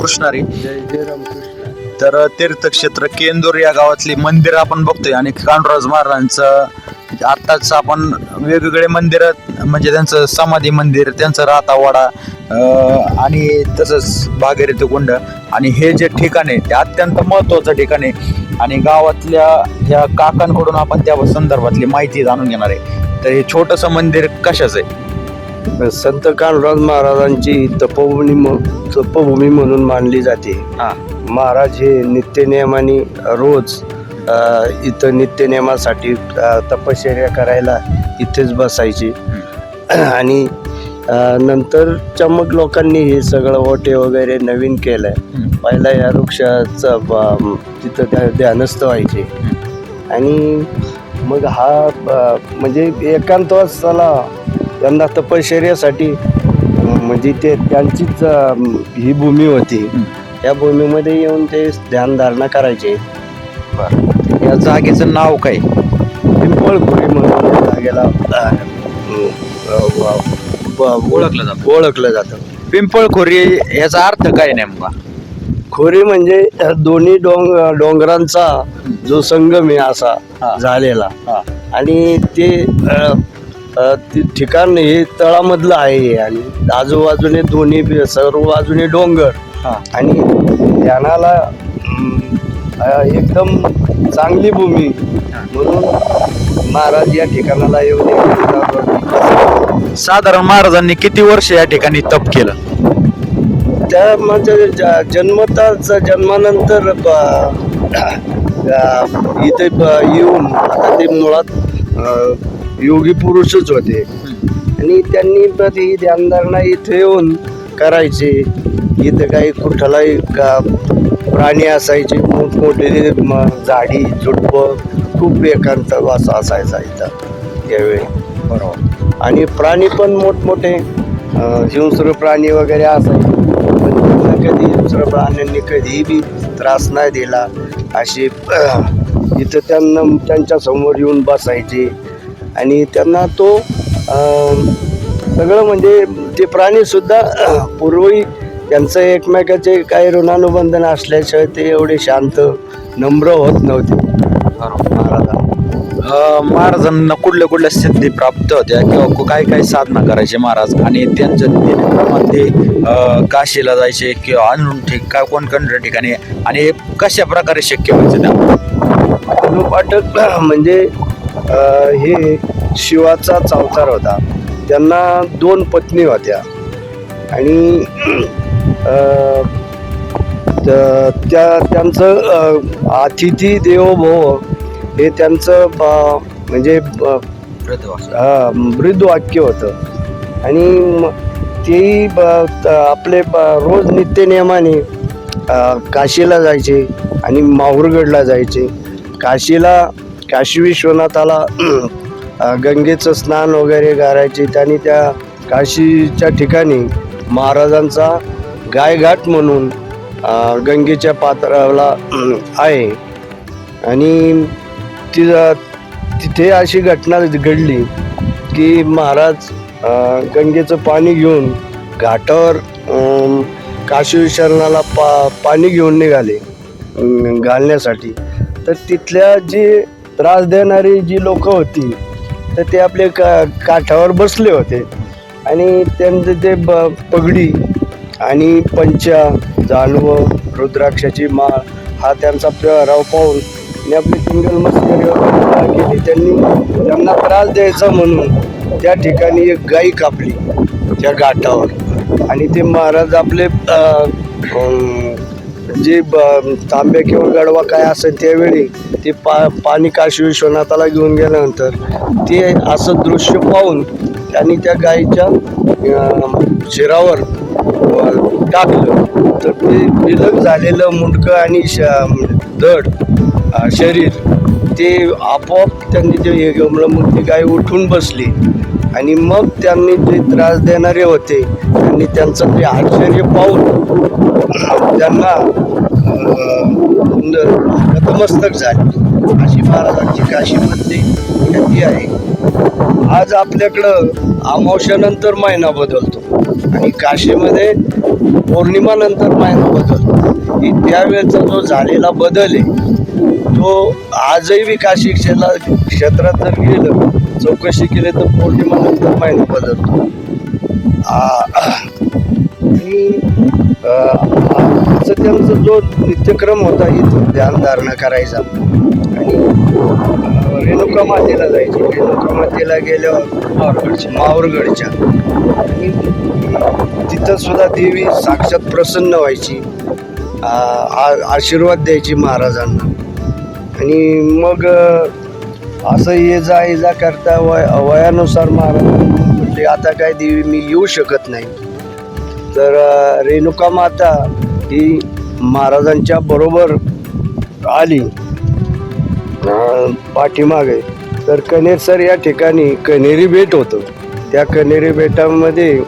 रामकृष्णारी जय जय रामकृष्ण. तर तीर्थक्षेत्र केंदूर या गावातली मंदिर आपण बघतोय आणि कांडराज महाराजांचं आत्ताच आपण वेगवेगळे मंदिर म्हणजे त्यांचं समाधी मंदिर त्यांचं रातावाडा आणि तसंच भागीरथी कुंड आणि हे जे ठिकाण आहे ते अत्यंत महत्त्वाचं ठिकाण आहे. आणि गावातल्या ह्या काकांकडून आपण त्या संदर्भातली माहिती जाणून घेणार आहे. तर हे छोटंसं मंदिर कशाचं आहे? संत कानराज महाराजांची तपोभूमी म- तपोभूमी म्हणून मानली जाते. हा. महाराज हे नित्यनियमाने रोज अ, इथं नित्यनियमासाठी अ, तपश्चर्या करायला इथेच बसायचे. आणि अ, नंतरच्या मग लोकांनी हे सगळं ओटे वगैरे नवीन केलंय. हम्म. पहिला या वृक्षाचं ब- तिथं त्या ध्यानस्थ व्हायचे. आणि मग हा ब- म्हणजे एकांतवासाला त्यांना तपश्चर्यासाठी म्हणजे ते त्यांचीच ही भूमी होती. हं. या भूमीमध्ये येऊन ते ध्यानधारणा करायचे. या जागेचं नाव काय? पिंपळखुरी म्हणून या जागेला ओळखलं जातं. ओळखलं जातं. पिंपळखोरी याचा अर्थ काय नेमका? खोरी म्हणजे दोन्ही डोंग डोंगरांचा जो संगम आहे. असा झालेला. आणि ते ते ठिकाण हे तळामधलं आहे आणि आजूबाजूने दोन्ही बी- सर्व बाजूने डोंगर हा. आणि ध्यानाला अ, एकदम चांगली भूमी. म्हणून महाराज या ठिकाणाला येऊन साधारण महाराजांनी किती वर्ष या ठिकाणी तप केलं त्या म्हणजे ज- जन्मताच जन्मानंतर ब- अ, इथे ब- येऊन आता ते मुळात अ, योगी पुरुषच होते. आणि त्यांनी ब- ती ध्यानधारणा इथे येऊन करायचे. इथं काही कुठलाही का प्राणी असायचे मोठमोठे झाडी झुडपं खूप एकांत वासा असायचा इथं. त्यावेळी बरोबर. आणि प्राणी पण मोठमोठे हिंस्र प्राणी वगैरे असायचे. पण त्यांना कधी हिंस्र प्राण्यांनी कधीही बी त्रास नाही दिला. असे इथं त्यांना त्यांच्यासमोर येऊन बसायचे. आणि त्यांना तो सगळं म्हणजे ते प्राणीसुद्धा पूर्वी त्यांचं एकमेकाचे काही ऋणानुबंधन असल्याशिवाय ते एवढे शांत नम्र होत नव्हते. महाराजा अं, महाराजांना कुठल्या कुठल्या सिद्धी प्राप्त होत्या किंवा कु- काय काय साधना करायचे महाराज? आणि त्यांच्या दिनक्रमात ते अं, काशीला जायचे किंवा अजून ठीक काय कोणकोणत्या ठिकाणी? आणि हे कशा प्रकारे शक्य व्हायचं त्या अनुपाठक म्हणजे हे शिवाचा चावकार होता. त्यांना दोन पत्नी होत्या. आणि त- त्या त्यांचं अतिथी देवो भव हे त्यांचं म्हणजे वृद्ध वाक्य होतं. आणि तेही ब- आपले ब- रोज नित्यनियमाने काशीला जायचे आणि माहूरगडला जायचे. काशीला काशी विश्वनाथाला गंगेचं स्नान वगैरे करायचे. त्यांनी त्या काशीच्या ठिकाणी महाराजांचा गायघाट म्हणून गंगेच्या पात्राला आहे. आणि ति तिथे अशी घटना घडली की महाराज गंगेचं पाणी घेऊन घाटावर काशी विश्वनाथाला पा पाणी घेऊन निघाले घालण्यासाठी. तर तिथल्या जी त्रास देणारी जी लोक होती तर ते आपले का काठावर बसले होते. आणि त्यांचे ते ब पगडी आणि पंचा जानवं रुद्राक्षाची माळ हा त्यांचा पेहराव पाहून आणि आपली सिंगल मस्करी केली. त्यांनी त्यांना त्रास द्यायचा म्हणून त्या ठिकाणी एक गाई कापली त्या घाटावर. आणि ते महाराज आपले जे ब- तांबे किंवा गडवा काय असेल त्यावेळी ते पा पाणी काशी विश्वनाथाला घेऊन गेल्यानंतर ते असं दृश्य पाहून त्यांनी त्या गाईच्या शिरावर टाकलं. तर ते विलग झालेलं मुंडकं आणि श- धड शरीर ते आपोआप त्यांनी ते हे मग ती गाय उठून बसली. आणि मग त्यांनी जे त्रास देणारे होते त्यांनी त्यांचं ते आश्चर्य पाहून त्यांना नतमस्तक झाले. अशी महाराजांची काशीमधली नदी आहे. आज आपल्याकडं अमावश्यानंतर महिना बदलतो. आणि काशीमध्ये पौर्णिमानंतर महिना बदलतो. ही त्यावेळेचा जो झालेला बदल आहे तो आजही बी काशी क्षेत्रात क्षेत्रात जर गेलं चौकशी केली तर पौर्णिमानंतर महिना बदलतो. त्यांचं त्यांचं त्यांचा जो नित्यक्रम होता इथं ध्यानधारणा करायचा. आणि रेणुका मातेला जायची. रेणुका मातेला गेल्यावर मावरगडच्या मावरगडच्या. आणि तिथं सुद्धा देवी साक्षात प्रसन्न व्हायची. आ, आशीर्वाद द्यायची महाराजांना. आणि मग असं ये जा ये जा करता वय वयानुसार महाराज म्हटले आता काय देवी मी येऊ शकत नाही. तर रेणुका माता ही महाराजांच्या बरोबर आली. पाठीमागे. तर कनेरसर या ठिकाणी कनेरी बेट होतं. त्या कनेरी बेटामध्ये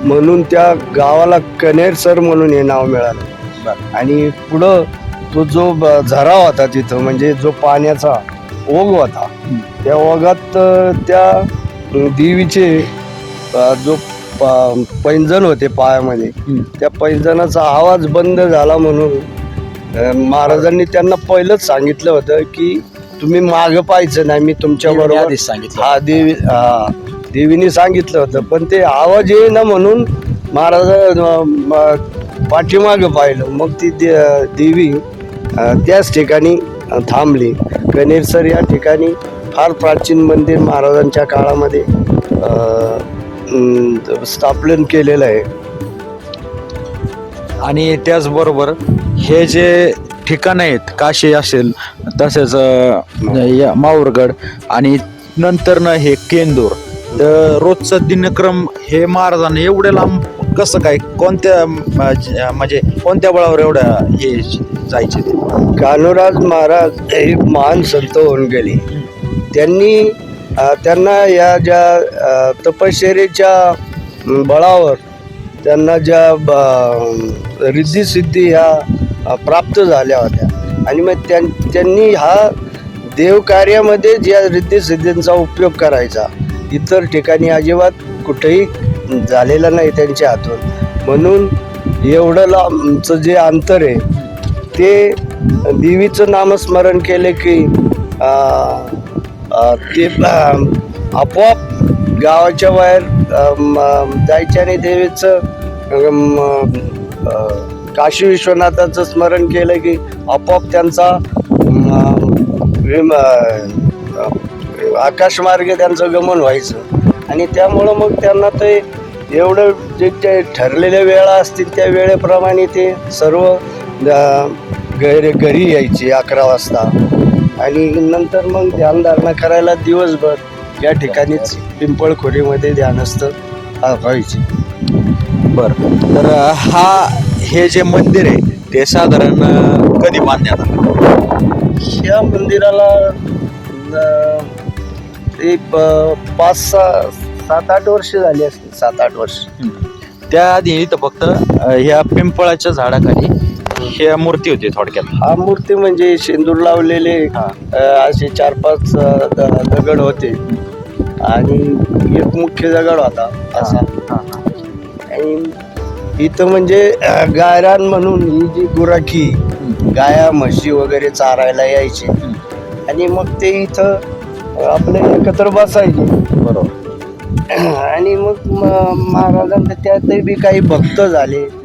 म्हणून त्या गावाला कनेरसर म्हणून हे नाव मिळालं. आणि पुढं तो जो ब- झरा होता तिथं म्हणजे जो पाण्याचा ओघ होता त्या ओघात त्या देवीचे जो प- पैंजण होते पायामध्ये. त्या पैंजणाचा आवाज बंद झाला म्हणून अ, महाराजांनी त्यांना पहिलंच सांगितलं होतं की तुम्ही मागं पाहायचं नाही मी तुमच्या बरोबर आधीच सांगितलं. हा देवी हा देवीने सांगितलं होतं. पण ते आवाज येईना म्हणून महाराज पाठीमागं पाहिलं. मग ती दे- देवी अ, त्याच ठिकाणी अ, थांबली कनेरसर या ठिकाणी फार प्राचीन मंदिर महाराजांच्या काळामध्ये अं, स्थापन केलेलं आहे. आणि त्याचबरोबर हे जे ठिकाणं आहेत काशी असेल तसेच या माहूरगड आणि नंतरनं हे केंदूर तर रोजचं दिनक्रम हे महाराजांना एवढ्या लांब कसं काय कोणत्या म्हणजे कोणत्या बळावर एवढ्या हे जायचे? ते कान्होराज महाराज हे एक महान संत होऊन गेले. त्यांनी त्यांना या ज्या तपश्चरीच्या बळावर त्यांना ज्या ब- रिद्धी सिद्धी ह्या प्राप्त झाल्या होत्या. आणि मग त्यां त्यांनी हा देवकार्यामध्ये ज्या रिद्धी सिद्धींचा उपयोग करायचा इतर ठिकाणी अजिबात कुठेही झालेला नाही त्यांच्या हातून. म्हणून एवढं लांबचं जे अंतर आहे ते देवीचं नामस्मरण केले की ते आपोआप गावाच्या बाहेर जायचे आणि जायच्याने देवीचं काशी विश्वनाथाचं स्मरण केलं की आपोआप त्यांचा आकाशमार्गे त्यांचं गमन व्हायचं. आणि त्यामुळं मग त्यांना ते एवढं जे ते ठरलेल्या वेळा असतील त्या वेळेप्रमाणे ते सर्व घरी घरी यायचे अकरा वाजता. आणि नंतर मग ध्यानधारणा करायला दिवसभर या ठिकाणीच पिंपळखोरीमध्ये ध्यानस्थ व्हायचे बरं. तर हा हे जे मंदिर आहे ते साधारण कधी बांधण्यात आलं? या मंदिराला एक पाच सहा सात आठ वर्ष झाली असतील. सात आठ वर्ष. त्याआधी इथं फक्त ह्या पिंपळाच्या झाडाखाली ह्या मूर्ती होती थोडक्यात. हा मूर्ती म्हणजे शेंदूर लावलेले हा. अ, असे चार पाच अ, द- दगड होते. आणि एक मुख्य दगड होता असा. आणि इथं म्हणजे अ, गायरान म्हणून ही जी गुराखी गाया म्हशी वगैरे चारायला यायची. आणि मग ते इथं अ, आपले एकत्र बसायचे. बरोबर. आणि मग म- महाराजांचे त्यातही बी काही भक्त झाले.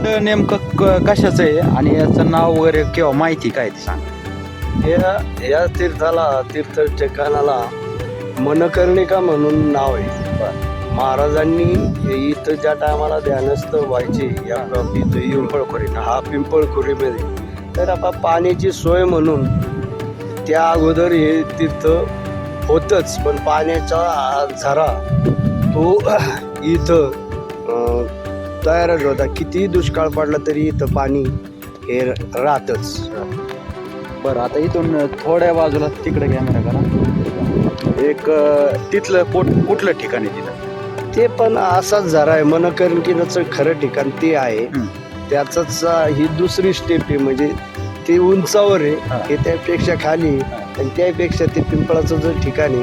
कुंड नेमकं क- कशाचं आहे आणि याचं नाव वगैरे किंवा माहिती काय ते सांग. या या तीर्थाला तीर्थ ठिकाणाला मनकर्णिका म्हणून नाव आहे. महाराजांनी हे इथं ज्या टायमाला ध्यानस्थ व्हायचे या इथं पिंपळखोरी हा पिंपळखोरीमध्ये. तर आता पाण्याची सोय म्हणून त्या अगोदर हे तीर्थ होतच पण पाण्याचा हा झरा तो इथं तयारच होता. कितीही दुष्काळ पडला तरी इथं पाणी हे राहतच. बरं आता इथून थोड्या बाजूला तिकडे कॅमेरा करा. एक अं, तिथलं पोट कुठलं ठिकाण आहे तिथं? ते पण असाच झरा आहे. मनकरकिनाचं खरं ठिकाण ते आहे. हं. त्याचंच अं, ही दुसरी स्टेप आहे. म्हणजे ते उंचावर हा. आहे. हे. त्यापेक्षा खाली आहे. आणि त्यापेक्षा ते पिंपळाचं जो ठिकाण आहे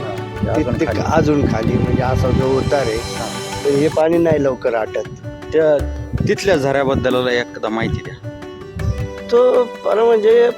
ते ते अजून खाली. अजून खाली म्हणजे असा जो उतार आहे. हा. तर हे पाणी नाही लवकर आटत. त्या तिथल्या झऱ्याबद्दल एकदा माहिती द्या. तो पण म्हणजे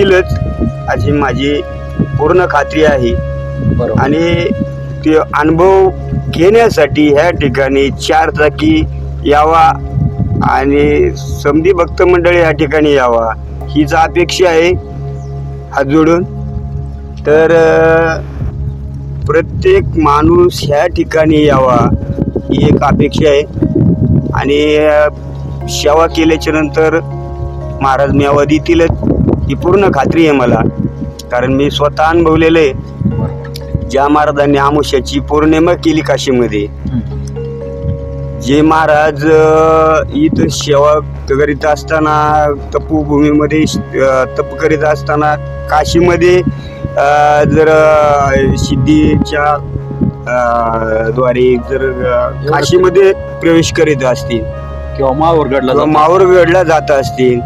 येतीलच अशी माझी पूर्ण खात्री आहे. बरोबर. आणि ते अनुभव घेण्यासाठी ह्या ठिकाणी चार चाकी यावा आणि समधी भक्त मंडळी या ठिकाणी यावा हीच अपेक्षा आहे. हात जोडून. तर अं, प्रत्येक माणूस ह्या ठिकाणी यावा ही एक अपेक्षा आहे. आणि अं, सेवा केल्याच्यानंतर महाराज मेवा देतीलच. ही पूर्ण खात्री आहे मला. कारण मी स्वतः अनुभवलेलं आहे. ज्या महाराजांनी आमुष्याची पौर्णिमा केली काशीमध्ये जे महाराज इथं सेवा करीत असताना तपोभूमीमध्ये तप करीत असताना काशीमध्ये जर सिद्धीच्या द्वारे जर काशीमध्ये प्रवेश करीत असतील किंवा मावर गडला किंवा मावर गडला जात असतील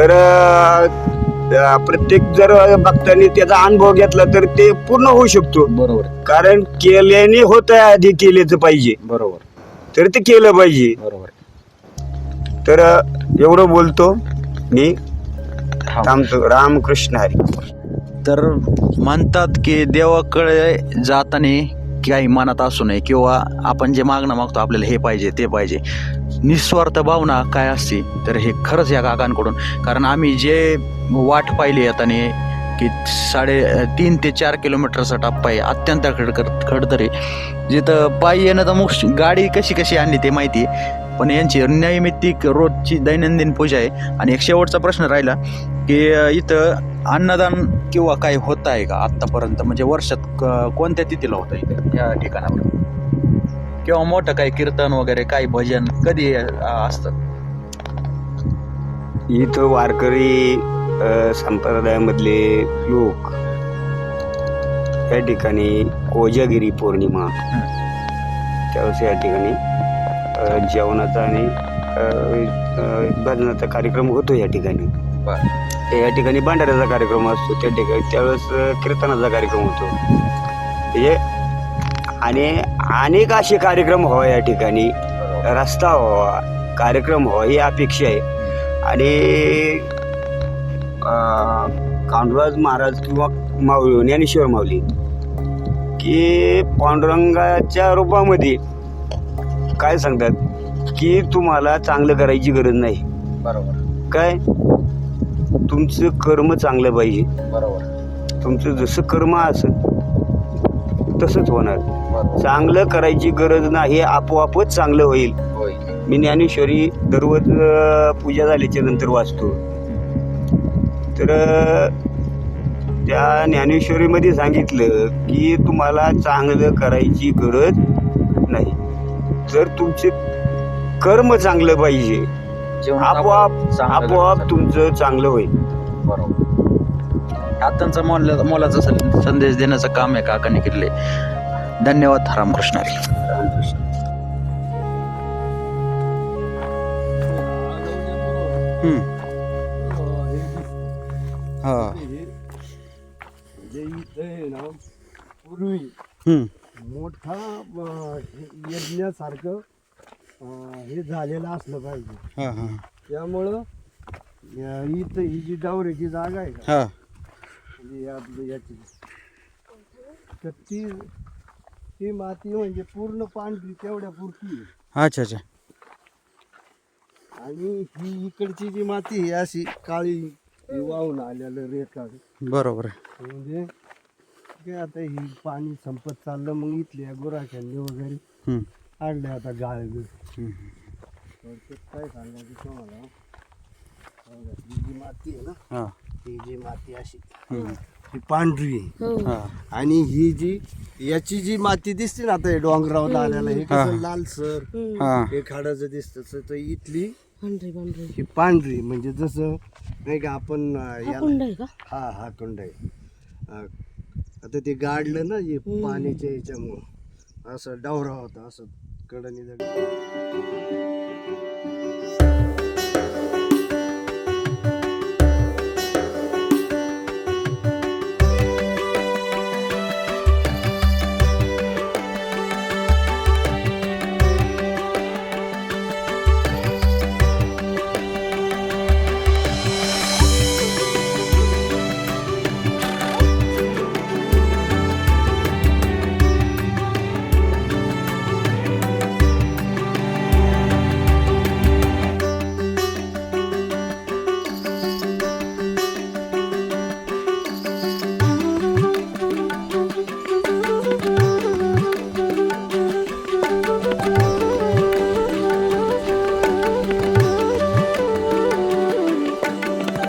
तर प्रत्येक जर भक्तांनी त्याचा अनुभव घेतला तर ते पूर्ण होऊ शकतो. बरोबर. कारण केल्याने होत आहे आधी केल्याचं पाहिजे. बरोबर. तर ते केलं पाहिजे. बरोबर. तर एवढं बोलतो मी. थांबतो. रामकृष्ण हरी. तर म्हणतात की देवाकडे जाताना काही मनात असू नये किंवा आपण जे मागणं मागतो आपल्याला हे पाहिजे ते पाहिजे. निस्वार्थ भावना काय असते तर हे खरंच या काकांकडून कारण आम्ही जे वाट पाहिली आताने की साडे तीन ते चार किलोमीटरचा टप्पा आहे अत्यंत खडकर खडतर. आहे जिथं पायी येणं तर मुख गाडी कशी कशी आणली ते माहिती आहे. पण यांची नैमित्तिक रोजची दैनंदिन पूजा आहे. आणि एक शेवटचा प्रश्न राहिला की इथं अन्नदान किंवा काय होत आहे का आत्तापर्यंत? म्हणजे वर्षात क- कोणत्या तिथीला होतं इथं या ठिकाणावर किंवा मोठं काही कीर्तन वगैरे काही भजन कधी असतं? इथं वारकरी संप्रदायामधले लोक या ठिकाणी कोजागिरी पौर्णिमा त्यावेळेस या ठिकाणी जेवणाचा आणि भजनाचा कार्यक्रम होतो या ठिकाणी. या ठिकाणी भांडाऱ्याचा कार्यक्रम असतो त्या ठिकाणी त्यावेळेस कीर्तनाचा कार्यक्रम होतो. म्हणजे आणि अनेक असे कार्यक्रम व्हावा या ठिकाणी. रस्ता व्हावा कार्यक्रम व्हावा ही अपेक्षा आहे. आणि कांडराज महाराज किंवा माऊली ज्ञानेश्वर माऊली. की पांडुरंगाच्या रूपामध्ये काय सांगतात? की तुम्हाला चांगलं करायची गरज नाही. बरोबर. काय? तुमचं कर्म चांगलं पाहिजे. बरोबर. तुमचं जसं कर्म असेल तसंच होणार. चांगलं करायची गरज नाही आपोआपच चांगलं होईल. होय. मी ज्ञानेश्वरी दररोज पूजा झाल्याच्यानंतर वाचतो. तर त्या ज्ञानेश्वरीमध्ये सांगितलं की तुम्हाला चांगलं करायची गरज नाही. जर तुमचे कर्म चांगलं पाहिजे आपोआप आपोआप. तुमचं चांगलं होईल. बरोबर. आत्ताचा मोला मोलाचा संदेश देण्याचं काम आहे काकाने केले धन्यवाद रामकृष्ण हरी. हा. जे इथं आहे ना पूर्वी मोठा यज्ञासारखं हे झालेलं असलं पाहिजे. हा हा. त्यामुळं इथं ही जी डावऱ्याची जागा आहे का? हा. म्हणजे या- याची. तर ती ती माती म्हणजे पूर्ण पांढरी तेवढ्या पुरती आहे. अच्छा अच्छा आणि ही इकडची जी माती आहे अशी काळी ही वाहून आलेलं रेताड बरोबर आहे म्हणजे काय आता ही पाणी संपत चाललं मग इथल्या गुराख्यांनी वगैरे हम्म. आणले आता गाळ हम्म. काय सांगायचं तुम्हाला बघा, ही जी माती आहे ना हा ही जी माती अशी हम्म. ही पांढरी आहे. हा. आणि ही जी याची जी माती दिसते ना आता हे डोंगरावर आलेलं हे. कसं लालसर हा. हे खाडाचं दिसतं तसं तर इथली पांढरी पांढरी. ही पांढरी म्हणजे जसं नाही का आपण अं, हा याला- कुंड आहे का? हा हा कुंड आहे. अं, आता ते गाडलं ना हे पाण्याच्या याच्यामुळं. असं डवरा होता असं कडनी